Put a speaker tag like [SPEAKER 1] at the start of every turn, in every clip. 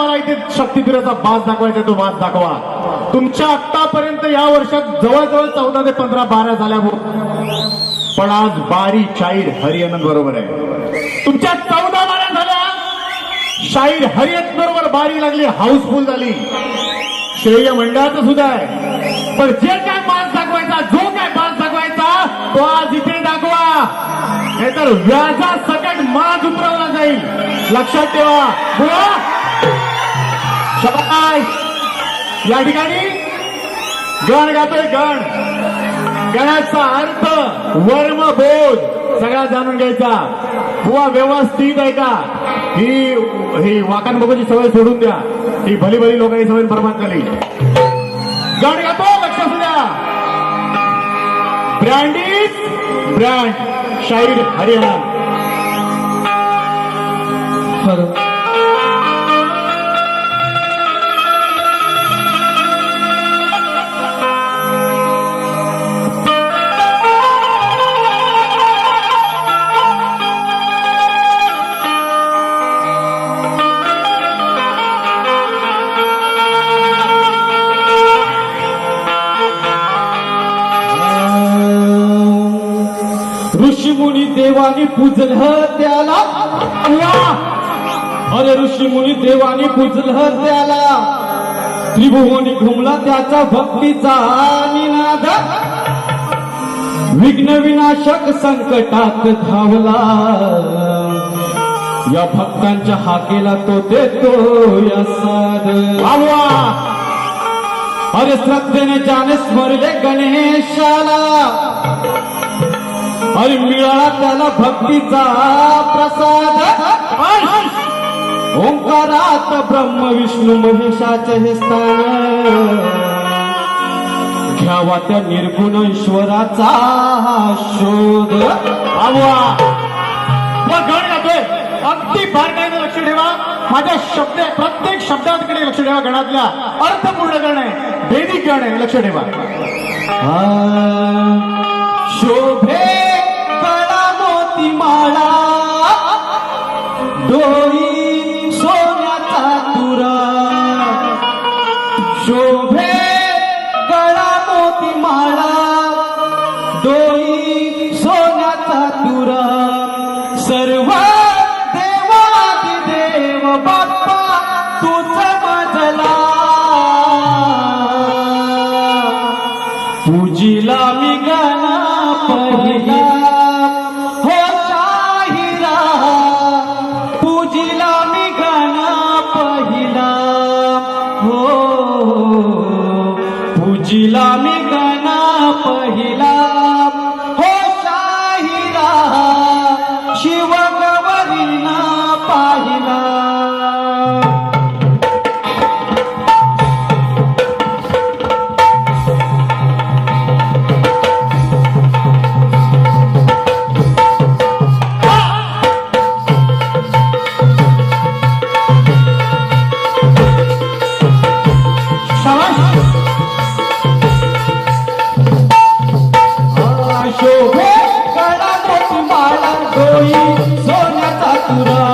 [SPEAKER 1] मला इथे शक्तीपीराचा बाज दाखवायचा तो बाज दाखवा. तुमच्या आतापर्यंत या वर्षात जवळजवळ चौदा ते पंधरा बारा झाल्या हो. पण आज बारी शाहीर हरियाणा बरोबर आहे. तुमच्या चौदा बारा झाल्या. शाहीर हरियत बरोबर बारी लागली हाऊसफुल झाली. श्रेय मंडळाचं सुद्धा आहे. पण जे काय बाज दाखवायचा जो काय बाज दाखवायचा तो आज इथे दाखवा. नाहीतर व्याजा सकट माज उतरवला जाईल. लक्षात ठेवा. बुवा या ठिकाणी गण गातोय गण. गणाचा अर्थ वर्म बोध सगळा जाणून घ्यायचा. बुवा व्यवस्थित आहे का? ही ही वाकण बघूची सवय सोडून द्या. ही भली भली लोकांची सवय बरबाद झाली गण गातो लक्ष असू द्या. Brand is brand. शाहीर हरियाणा
[SPEAKER 2] पूजल त्याला. अरे ऋषी मुनी देवानी पूजल त्याला. त्रिभुवनी घुमला त्याचा भक्तीचा निनाद विघ्न विनाशक संकटात धावला. या भक्तांच्या हाकेला तो देतो या साध
[SPEAKER 1] वाह
[SPEAKER 2] अरे श्रद्धेने जाने स्मरले गणेशाला. अरे मिळाला त्याला भक्तीचा प्रसाद. ओंकारात ब्रह्म विष्णू महेशाचे हे स्थान. घ्यावा त्या निर्गुण ईश्वराचा शोध.
[SPEAKER 1] अगदी बारकाईने लक्ष ठेवा. माझ्या शब्द प्रत्येक शब्दाकडे लक्ष ठेवा गणातल्या अर्थपूर्ण गण आहे वैदिक गण आहे लक्ष ठेवा.
[SPEAKER 2] शोभे ज़िला मी गाना पहिला Pura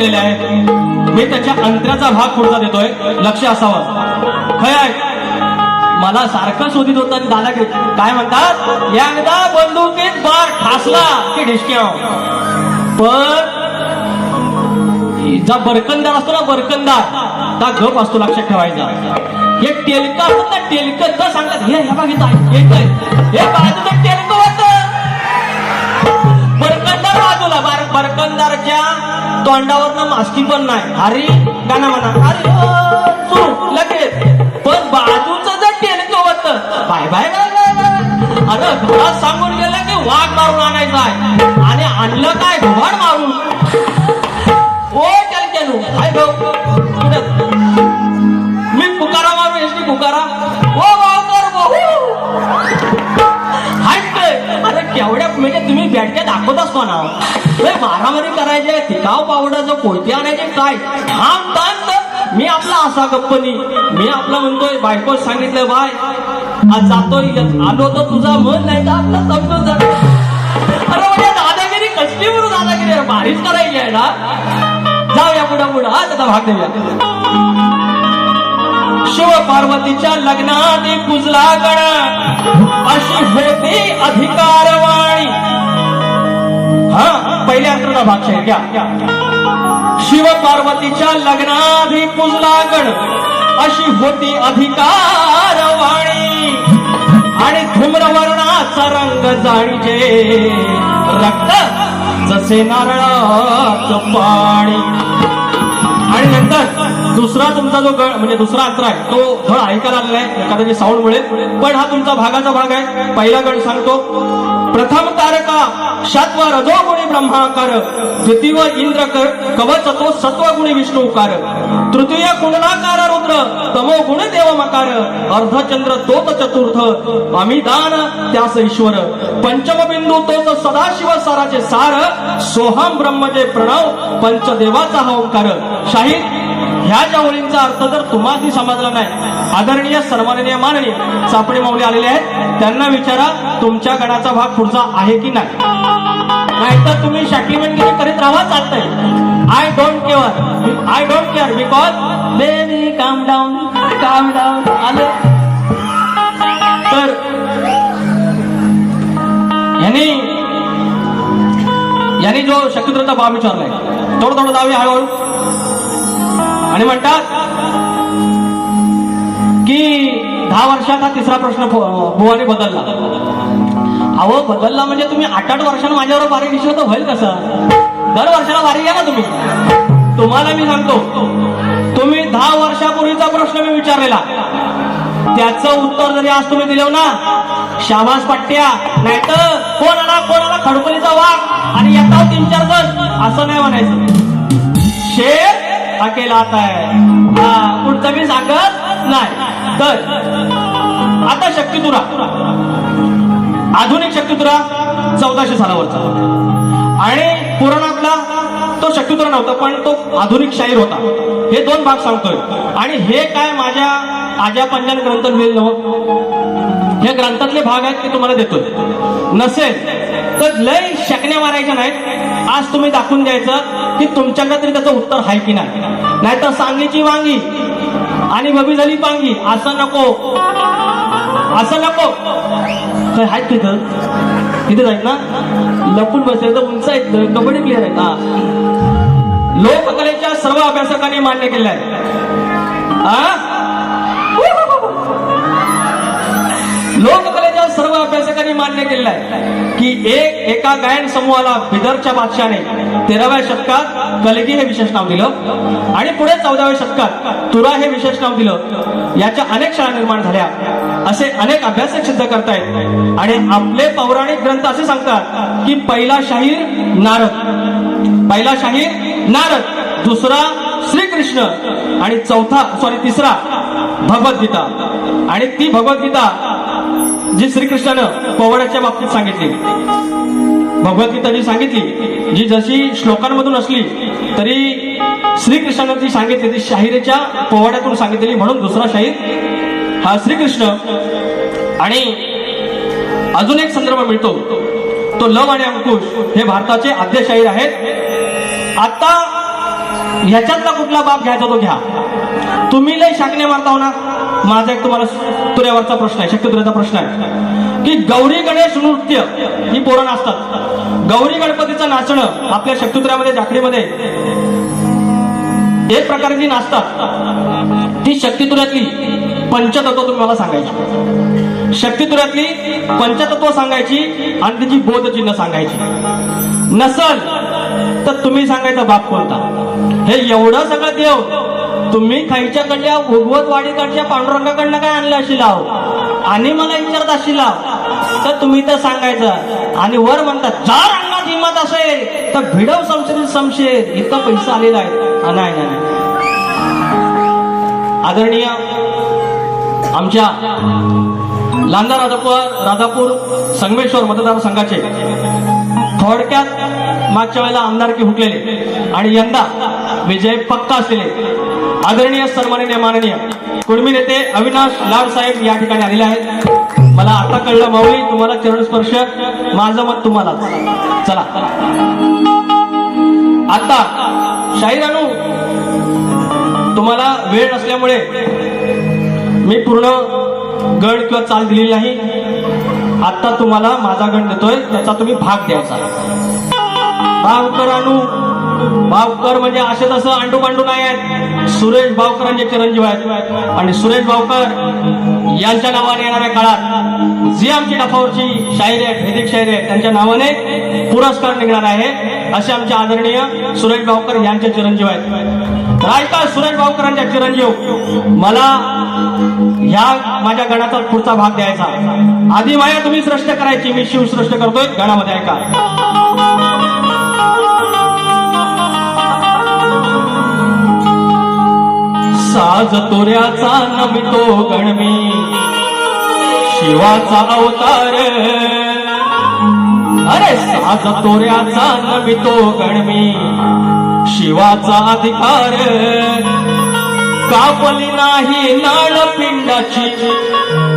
[SPEAKER 2] ठेवून गेलेले आहेत मी त्याच्या अंतराचा भाग पुढचा देतोय लक्ष असावं खय आहे मला सारखं शोधित होतं आणि दादा की- काय म्हणतात एकदा बंदुकीत बार ठासला की ढिसक्या पण जा बरकंदार असतो ना बरकंदार त्या गप असतो लक्षात ठेवायचा हे टेलका असतात ना टेलक तर सांगतात हे हे बघितलं हे बाजूचं टेलक परकंदारच्या तोंडावरनं मास्की पण नाही. अरे गाणं म्हणा. अरे हो, सुरू लगेच. पण बाजूचं जर टेलक होतं बाय बाय बाय अरे घरात सांगून गेलं की वाघ मारून आणायचा आहे. आणि आणलं काय? घड मारून. ओ टेलक्यानू हाय भाऊ. मारामारी करायचे टिकाव पावडाचं कोयते आणायचे. काय? थांब थांब मी आपला असा गप्पनी मी आपला म्हणतोय बायको सांगितलं बाय आज जातोय आलो तर तुझा मन नाही तर आपलं समजून जात अरे म्हणजे दादागिरी कसली म्हणून दादागिरी? आहे? भारीच करायची आहे ना. जाऊया पुढं पुढं. हा त्याचा भाग देऊया. शिव पार्वतीच्या लग्नात एक पुजला गण. अशी होती अधिकारवाणी पहिल्या अंतराचा भाग आहे घ्या शिव पार्वतीच्या लग्नाधी पुजलागण अशी होती अधिकारवाणी.
[SPEAKER 3] आणि धूम्रवर्णाचा रंग जाणीजे रक्त जसे नारळात पाणी. आणि नंतर दुसरा तुमचा जो म्हणजे दुसरा अंतर आहे तो थोडा ऐकायला आलेला आहे एखाद्याची साऊंड मुळे. पण हा तुमचा भागाचा भाग आहे. पहिला गण सांगतो प्रथम तारका शत्व रजोगुणी ब्रह्माकार द्वितीय इंद्र कवच तो सत्वगुणी विष्णूकार तृतीय कुंडलाकार रुद्र मकार अर्धचंद्र तोच चतुर्थ अमिदान त्यास ईश्वर. पंचमबिंदू तोच सदाशिव साराचे सार सोहम ब्रह्मचे प्रणव पंचदेवाचा हा ओंकार. शाहीर ह्या ज्या ओळींचा अर्थ जर तुम्हाला समजला नाही आदरणीय सन्माननीय माननीय सापडे माऊली आलेले आहेत त्यांना विचारा तुमच्या गणाचा भाग पुढचा आहे की नाही. नाहीतर तुम्ही शाकीमेंटगिरी करीत राहा चालतंय. I don't care I don't care because baby calm down calm down आलं. तर यांनी यांनी जो शक्तिद्रचा भाव विचारलाय थोडं थोडं जाऊया हळूहळू. आणि म्हणतात की दहा वर्षाचा तिसरा प्रश्न भु- बुवाने बदलला. अहो बदलला म्हणजे तुम्ही आठ आठ वर्षानं माझ्यावर भारी विषय तर होईल कसं? दर वर्षाला भारी घ्या ना तुम्ही. तुम्हाला मी सांगतो तुम्ही दहा वर्षापूर्वीचा प्रश्न मी विचारलेला. त्याचं उत्तर जरी आज तुम्ही दिलं ना शाबास पट्ट्या. नाही तर कोण आला कोण आला खडकोलीचा वाघ आणि येता तीन चार जण असं नाही म्हणायचं. शेर अकेला आता आहे. पुढचं मी सांगत नाही. तर आता शक्तितुरा. आधुनिक शक्तितुरा चौदाशे सालावरचा. आणि पुराणातला तो शक्तितुरा नव्हता पण तो आधुनिक शाहीर होता. हे दोन भाग सांगतोय. आणि हे काय माझ्या आजा पंजान ग्रंथ मिळेल हे ग्रंथातले भाग आहेत ते तुम्हाला देतोय. नसेल तर लय शकण्या मारायच्या नाहीत. आज तुम्ही दाखवून द्यायचं की तुमच्याकडे तरी त्याचं उत्तर आहे की नाही. नाहीतर सांगीची वांगी आणि बबी झाली पांगी असं नको. असं नको. काय आहेत तिथं? तिथे जाईल ना? लपून बसले तर उंच आहेत कबड्डी प्लेअर आहेत. हा. लोककलेच्या सर्व अभ्यासकांनी मान्य केले आहे. लोककलेच्या सर्व अभ्यासकांनी मान्य केलेलं आहे की एक एका गायन समूहाला बिदरच्या बादशाने तेराव्या शतकात कलगी हे विशेष नाव दिलं आणि पुढे चौदाव्या शतकात तुरा हे विशेष नाव दिलं. याच्या अनेक शाळा निर्माण झाल्या. असे अनेक अभ्यासक सिद्ध करतायत. आणि आपले पौराणिक ग्रंथ असे सांगतात की पहिला शाहीर नारद. पहिला शाहीर नारद दुसरा श्रीकृष्ण आणि चौथा सॉरी तिसरा भगवद्गीता. आणि ती भगवद्गीता जी श्रीकृष्णानं पोवाड्याच्या बाबतीत सांगितली. भगवद्गीता जी सांगितली जी जशी श्लोकांमधून असली तरी श्रीकृष्णानं ती सांगितली ती शाहिरीच्या पोवाड्यातून सांगितलेली म्हणून दुसरा शाहीर हा श्रीकृष्ण. आणि अजून एक संदर्भ मिळतो. तो लव आणि अंकुश हे भारताचे आद्य शाहीर आहेत. आता ह्याच्यातला कुठला बाप घ्यायचा तो घ्या. तुम्ही लय शाकणे मारता होणार माझा एक तुम्हाला तुऱ्यावरचा प्रश्न आहे शक्यतुऱ्याचा प्रश्न आहे. की गौरी गणेश नृत्य ही पोरण असतात गौरी गणपतीचं नाचणं आपल्या शक्तित्र्यामध्ये झाकडीमध्ये एक प्रकारे जी नाचतात ती शक्तितुऱ्यातली पंचतत्व तुम्ही मला सांगायची. शक्तितुऱ्यातली पंचतत्व सांगायची आणि तिची बोधचिन्ह सांगायची. नसल तर तुम्ही सांगायचा बाप कोणता? हे एवढं सगळं देव तुम्ही खायच्याकडल्या भोगवतवाडीकडच्या पांडुरंगाकडनं काय आणलं अशी लाव हो? आणि मला विचारत अशी लाव हो? तर तुम्ही तर सांगायचं आणि वर म्हणतात चार अंगात हिंमत असेल तर भिडव संशय संशेल इतका पैसा आलेला आहे. नाही नाही. आदरणीय आमच्या लांदा राधापूर राधापूर संगमेश्वर मतदारसंघाचे थोडक्यात मागच्या वेळेला आमदारकी हुकलेले. आणि यंदा विजय पक्का असलेले. आदरणीय सन्माननीय माननीय. कुळमी नेते अविनाश लाड साहेब या ठिकाणी आलेले आहेत. मला आता कळलं माऊली तुम्हाला चरणस्पर्श माझं मत तुम्हाला. चला. आता शाहीरानू तुम्हाला वेळ नसल्यामुळे मी पूर्ण गड किंवा चाल दिलेली नाही. आता तुम्हाला माझा गण देतोय त्याचा तुम्ही भाग द्यायचा. भावकरानू भावकर म्हणजे असे तसं अंडू पांडू नाही आहेत. सुरेश भावकरांचे चिरंजीव आहेत. आणि सुरेश भावकर यांच्या नावाने येणाऱ्या काळात जी आमची डफावरची शायरी आहे भेदिक शायरी आहे त्यांच्या नावाने पुरस्कार निघणार आहे असे आमचे आदरणीय सुरेश भावकर यांचे चिरंजीव आहेत. तर सुरेश भावकरांच्या चिरंजीव मला ह्या माझ्या गणाचा पुढचा भाग द्यायचा आधी माया तुम्ही सृष्ट करायची मी शिव सृष्ट करतोय गाण्यामध्ये ऐका. साज तोऱ्याचा नमितो गणमी शिवाचा अवतार. अरे साज तोऱ्याचा नमितो गणमी शिवाचा अधिकार. कापली नाही नाळ पिंडाची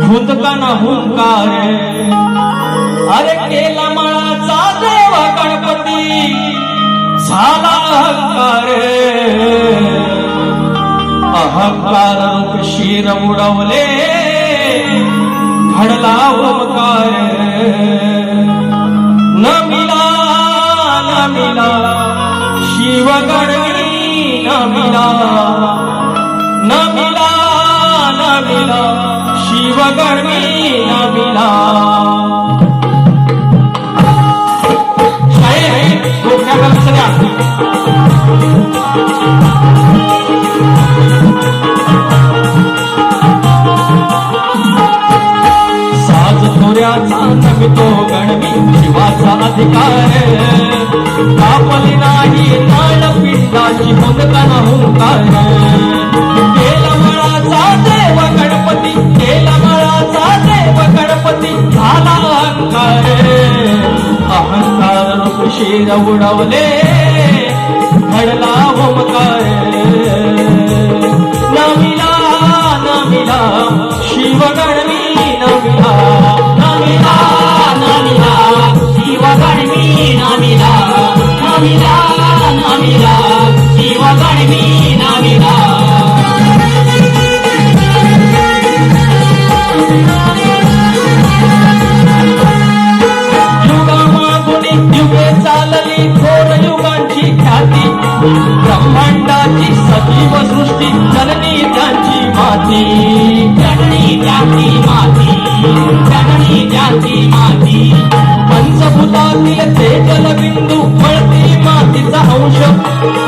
[SPEAKER 3] भूतकाना हुंकार अरे केला मळाचा देव गणपती झाला अहंकार अहंकार शिर उडवले घडला ओमकार न मिला न मिला शिव गणवी न मिला. न मिला न मिला शिव गणवी न मिला शिर माती सृष्टी जननी त्यांची माती. जननी त्यांची माती जननी त्यांची माती. पंचभूतातील ते जलबिंदू मळती मातीचा अंश.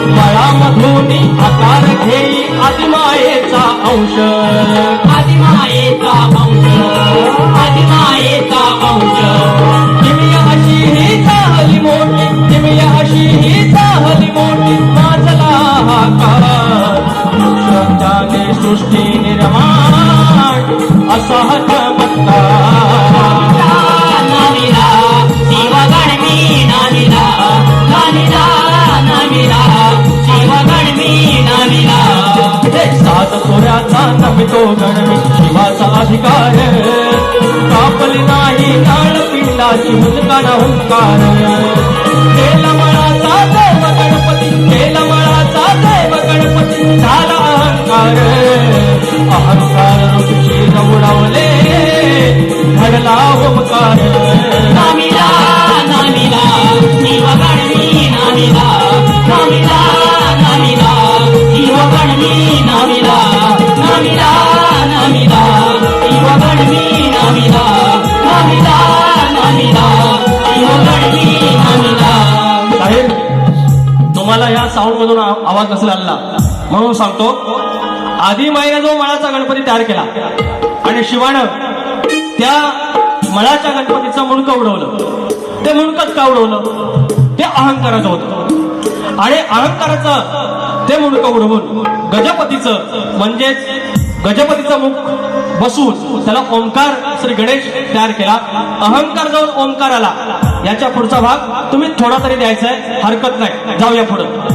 [SPEAKER 3] मळामधून आकार घेई आदिमायेचा अंश. आदिमायेचा अंश. आदिमा सृष्टी निर्माण असा हा चमत्कार नामिला शिव गणमी नामिला नामिला नामिला शिव गणमी नामिला सात सोऱ्याचा नमितो गणमी शिवाचा अधिकार. कापली नाही नाळ पिंडाची हुंकार हुंकार. केला मळाचा देव गणपती केला मळाचा देव गणपती झाला अहंकार. अहंकार ऋषी उडवले घडला ओमकार नामिला नामिला नामिला नामिला नामिला नामिला नामिला नामिला नामिला नामिला नामिला नामिला साहेब तुम्हाला या साऊंड मधून आवाज नसेल आला म्हणून सांगतो आधी माईने जो मळाचा गणपती तयार केला आणि शिवानं त्या मळाच्या गणपतीचं मुंडकं उडवलं. ते मुंडकच का उडवलं? ते अहंकाराचं होतं. आणि अहंकाराचं ते मुंडकं उडवून गजपतीचं म्हणजेच गजपतीचं मुख बसून त्याला ओंकार श्री गणेश तयार केला. अहंकार जाऊन ओंकार आला याच्या पुढचा भाग तुम्ही थोडा तरी द्यायचा आहे हरकत नाही. जाऊया पुढं.